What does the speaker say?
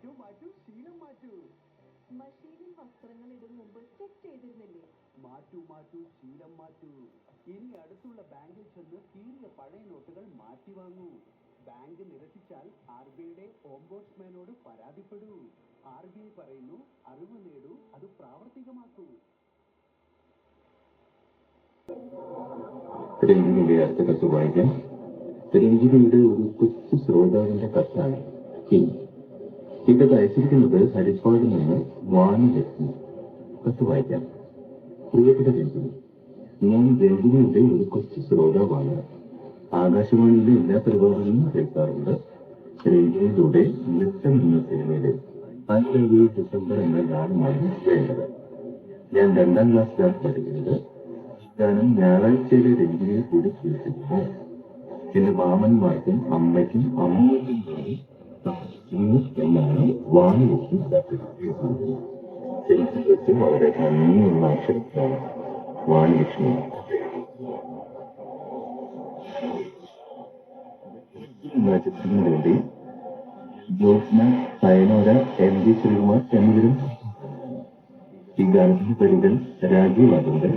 മാറ്റൂ മാറ്റൂ ശീലം മാറ്റൂ. മഷീനിൽ വസ്ത്രങ്ങൾ ഇടും മുമ്പ് ചെക്ക് ചെയ്തിരുന്നില്ലേ? മാറ്റൂ മാറ്റൂ ശീലം മാറ്റൂ. ഇനി അടുത്തുള്ള ബാങ്കിൽ ചെന്ന് കീറിയ പഴയ നോട്ടുകൾ മാറ്റി വാങ്ങൂ. ബാങ്ക് നിരസിച്ചാൽ ആർ ബി ഐയുടെ ഓംബോട്സ്മാനോട് പരാതിപ്പെടൂ. ആർ ബി ഐ പറയുന്നു അറിവ് നേടൂ അത് പ്രാവർത്തികമാക്കൂ. രഞ്ജിനിയുടെ അടുത്ത കത്ത് വായിക്കാം. രഞ്ജിനിയുടെ ഒരു കൊച്ചു ശ്രോതാവിന്റെ കത്താണ് ഇനി ഇത് അയച്ചിരിക്കുന്നത് ഹരിപ്പാടിൽ നിന്ന് വാണിലക്ഷ്മി കത്ത് വായിക്കാം. പ്രിയപ്പെട്ട രഞ്ജിനി ഞാൻ രഞ്ജിനിയുടെ ഒരു കൊച്ചു ശ്രോതാവാണ്. ആകാശവാണിയിലെ എല്ലാ പരിപാടികളും കേൾക്കാറുണ്ട്. രഞ്ജിനിയിലൂടെ നൃത്തം എന്ന സിനിമയിലെ ഐ ഡിസംബർ എന്ന ഗാനമാണ് വേണ്ടത്. ഞാൻ രണ്ടാം ക്ലാസ്സിലാണ് പഠിക്കുന്നത്. ഗാനം ഞായറാഴ്ചയിലെ രഞ്ജിനിയെ കൂടി കേൾക്കുന്നു എന്റെ മാമന്മാർക്കും അമ്മയ്ക്കും അമ്മയ്ക്കും വേണ്ടി താമസിക്കുന്നു എന്നാണ് വാണിലക്ഷ്മി ശരിക്കും വെച്ച് വളരെ നന്ദിയുള്ള അക്ഷരത്തിലാണ് വാണിലക്ഷ്മി. ചിത്രത്തിന് വേണ്ടി ജ്യോത്സ്ന സയനോര എം ജി ശ്രീകുമാർ എന്നിവരും ഈ ഗാനത്തിന്റെ വരികൾ രാജീവ് അതുണ്ട്